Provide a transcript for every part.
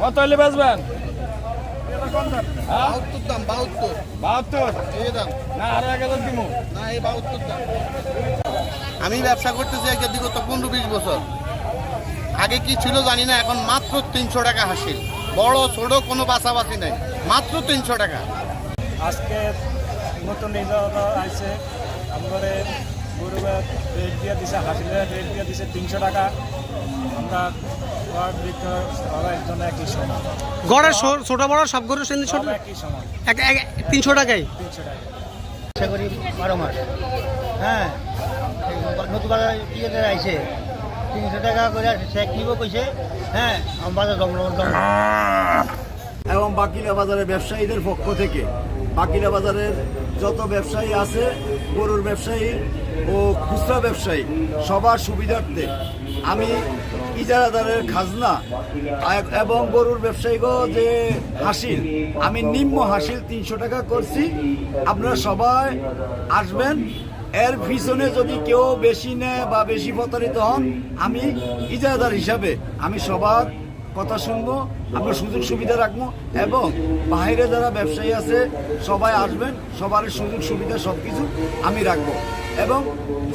কত হলে বেচবেন? বাহাত্তর দাম বাহাত্তর। বাহাত্তর? এই দাম। না আরও এক হাজার না এই বাহাত্তর দাম। আমি ব্যবসা করতেছি একটা বিগত পনেরো বিশ বছর। আগে কি ছিল জানি না এখন মাত্র তিনশো টাকা হাসিল। বড় ছোট কোনো বাছাবাছি নাই। মাত্র তিনশো টাকা। আজকে নতুন নির্ধারণ আছে আমাদের গরু রেট দিয়ে দিছে হাসিলের রেট দিয়ে দিছে তিনশো টাকা। আমরা গড়ের ছোট বড় সব গরু তিনশো টাকাই তিনশো করি বারো মাস। হ্যাঁ নতুন বাজার ইয়েতে আইছে। তিনশো টাকা করে চেক নিব কইছে। হ্যাঁ আমার বাজার জমলম এবং বাকিরা বাজারের ব্যবসায়ীদের পক্ষ থেকে বাকিরা বাজারের যত ব্যবসায়ী আছে গরুর ব্যবসায়ী ও খুচরা ব্যবসায়ী, সবার সুবিধার্থে। আমি ইজারাদারের খাজনা এবং গরুর ব্যবসায়ীগো যে হাসিল, আমি নিম্ন হাসিল তিনশো টাকা করছি। আপনারা সবাই আসবেন। এর পিছনে যদি কেউ বেশি নেয় বা বেশি প্রতারিত হন, আমি ইজারাদার হিসাবে আমি সবার কথা শুনব। আমরা সুযোগ সুবিধা রাখব এবং বাইরে যারা ব্যবসায়ী আছে, সবাই আসবেন, সবার সুযোগ সুবিধা সব কিছু আমি রাখব। এবং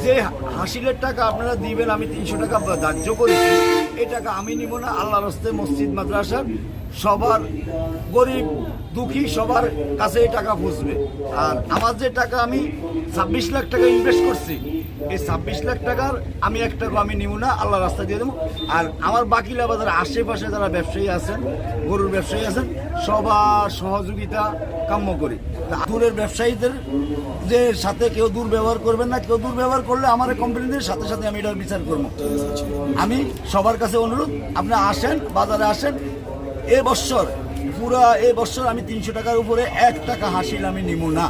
যে হাসিলের টাকা আপনারা দিবেন, আমি তিনশো টাকা ধার্য করেছি, এই টাকা আমি নিব না। আল্লাহ রস্তে মসজিদ মাদ্রাসার সবার গরিব, দুঃখী সবার কাছে এই টাকা পৌঁছবে। আর আমার যে টাকা আমি ছাব্বিশ লাখ টাকা ইনভেস্ট করছি, এই ছাব্বিশ লাখ টাকার আমি এক টাকা আমি নিব না আল্লাহ রাস্তা দিয়ে দেবো। আর আমার বাকিলা বাজার আশেপাশে যারা ব্যবসায়ী আছেন গরুর ব্যবসায়ী আছেন সবার সহযোগিতা কাম্য করি। দূরের ব্যবসায়ীদের যে সাথে কেউ দুর্ব্যবহার করবেন না কেউ দুর্ব্যবহার করলে আমার কোম্পানিদের সাথে সাথে আমি এটার বিচার করব। আমি সবার কাছে অনুরোধ আপনি আসেন বাজারে আসেন। এ বছর পুরা এ বছর আমি তিনশো টাকার উপরে এক টাকা হাসিল আমি নিব না।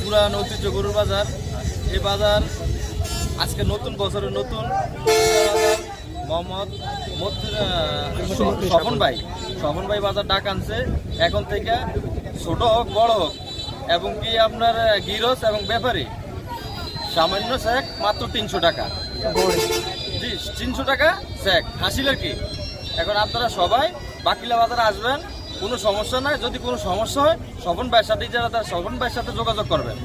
পুরান ঐতিহ্য গরুর বাজার। এই বাজার আজকে নতুন বছরের নতুন। বাজার মোহাম্মদ স্বপন ভাই। স্বপন ভাই বাজার ডাক আনছে। এখন থেকে ছোট হোক, বড় হোক, এবং কি আপনার গিরস এবং ব্যাপারী। সামান্য স্যাক মাত্র তিনশো টাকা। জি, তিনশো টাকা স্যাক হাসিলের কি। এখন আপনারা সবাই বাকিলা বাজারে আসবেন। কোনো সমস্যা নাই। যদি কোনো সমস্যা হয়, স্বপন ভাইয়ের সাথে যারা তার স্বপন ভাইয়ের সাথে যোগাযোগ করবেন।